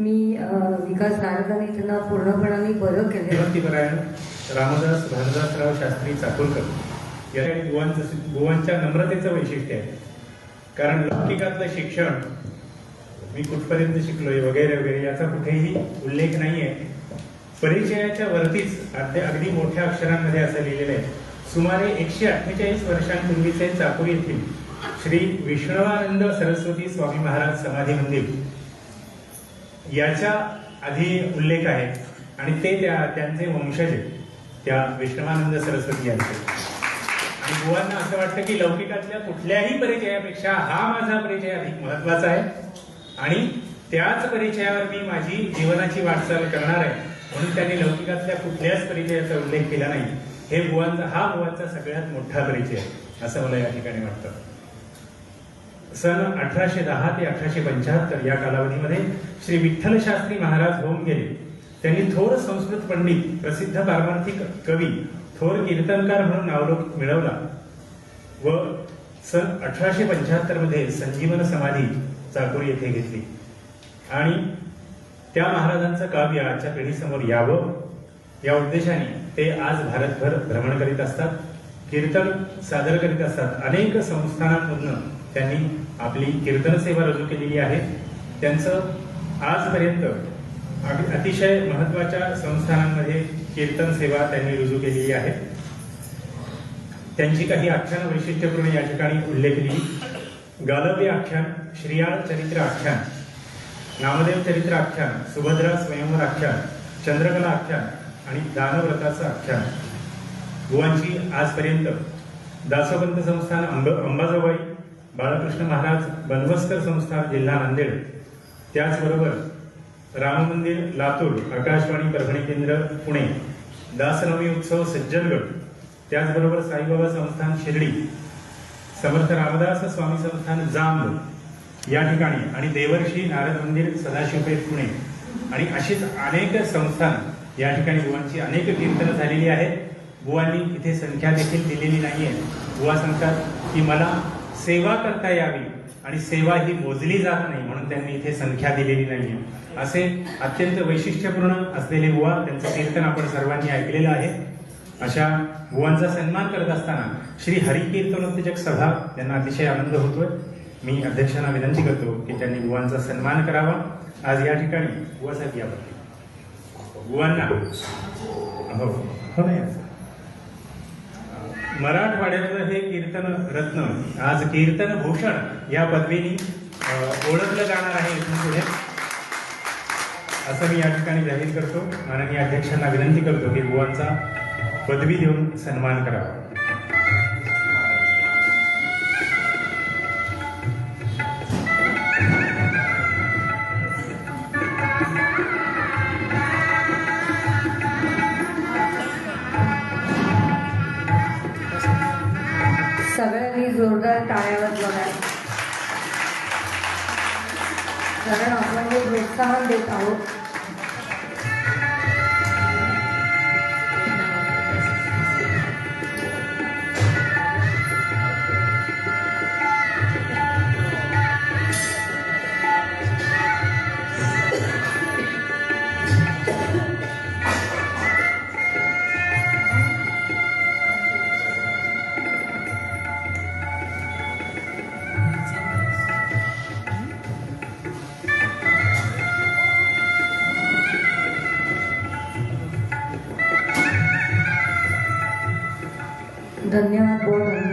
मी विकास नारदानी त्यांना पूर्णपणाने बरं केलं. विभक्तीपरायण रामदास भारदासराव शास्त्री चाकूरकर या गोवांचं गोवांच्या नम्रतेचं वैशिष्ट्य आहे. कारण लौकिकातलं शिक्षण मी कुठपर्यंत शिकलोय वगैरे वगैरे याचा कुठेही उल्लेख नाहीये. परिचयाच्या वरतीच अगदी अगदी मोठ्या अक्षरांमध्ये असं लिहिलेलं आहे. सुमारे एकशे अठ्ठेचाळीस वर्षांपूर्वीचे चाकूर येथील श्री विष्णवानंद सरस्वती स्वामी महाराज समाधी मंदिर. याच्या आधी उल्लेख आहे. आणि ते त्या त्यांचे वंशज आहेत, त्या विश्रमानंद सरस्वती यांचे. आणि बुवांना असं वाटतं की लौकिकातल्या कुठल्याही परिचयापेक्षा हा माझा परिचय अधिक महत्त्वाचा आहे. आणि त्याच परिचयावर मी माझी जीवनाची वाटचाल करणार आहे. म्हणून त्यांनी लौकिकातल्या कुठल्याच परिचयाचा उल्लेख केला नाही. हे बुवांचा हा बुवांचा सगळ्यात मोठा परिचय आहे. असं मला या ठिकाणी वाटतं. सन अठराशे दहा ते अठराशे पंच्याहत्तर या कालावधीमध्ये श्री विठ्ठल शास्त्री महाराज होऊन गेले. त्यांनी थोर संस्कृत पंडित प्रसिद्ध पारमार्थिक कवी थोर कीर्तनकार म्हणून नावलोक मिळवला. व सन अठराशे पंच्याहत्तरमध्ये संजीवन समाधी चाकूर येथे घेतली. आणि त्या महाराजांचं काव्य आजच्या पिढीसमोर यावं या उद्देशाने ते आज भारतभर भ्रमण करीत असतात. कीर्तन सादर करीत असतात. अनेक संस्थानांमधून त्यांनी आपली कीर्तन सेवा रजू केलेली आहे. त्यांचं आजपर्यंत अतिशय महत्त्वाच्या संस्थानांमध्ये कीर्तन सेवा त्यांनी रुजू केलेली आहे. त्यांची काही आख्यान वैशिष्ट्यपूर्ण या ठिकाणी उल्लेखली गालव्य आख्यान श्रीयाळ चरित्र आख्यान नामदेव चरित्र आख्यान सुभद्रा स्वयंवर आख्यान चंद्रकला आख्यान आणि दानव्रताचं आख्यान. गुवांची आजपर्यंत दासवंत संस्थान अंब अंबाजोबाई बाळकृष्ण महाराज बनवस्कर संस्थान जिल्हा नांदेड. त्याचबरोबर राम मंदिर लातूर आकाशवाणी परभणी केंद्र पुणे दासनवमी उत्सव सज्जनगड त्याचबरोबर साईबाबा संस्थान शिर्डी समर्थ रामदास स्वामी संस्थान जांब या ठिकाणी आणि देवर्षी नारद मंदिर सदाशिवपेठ पुणे आणि अशीच अनेक संस्थान या ठिकाणी बुवांची अनेक कीर्तनं झालेली आहेत. बुवांनी इथे संख्या देखील दिलेली आहे बुवा सांगतात की मला सेवा करता यावी आणि सेवा ही मोजली जात नाही म्हणून त्यांनी इथे संख्या दिलेली नाहीये. असे अत्यंत वैशिष्ट्यपूर्ण असलेले बुवा त्यांचं कीर्तन आपण सर्वांनी ऐकलेलं आहे. अशा बुवांचा सन्मान करत असताना श्री हरिकीर्तनोत्तेजक सभा त्यांना अतिशय आनंद होतोय. मी अध्यक्षांना विनंती करतो की त्यांनी बुवांचा सन्मान करावा. आज या ठिकाणी बुवासाहेब आपण बुवांना. हो. हो नाही मराठवाड्यातलं हे कीर्तन रत्न आज कीर्तन भूषण या पदवीने ओळखलं जाणार आहे इथून पुढे. असं मी या ठिकाणी जाहीर करतो. माननीय अध्यक्षांना विनंती करतो की बुवांचा पदवी देऊन सन्मान करावा. सगळ्यांनी जोरदार टाळ्यावर वाजवल्या कारण आपण जे प्रोत्साहन देत आहोत. धन्यवाद बहुत धन्यवाद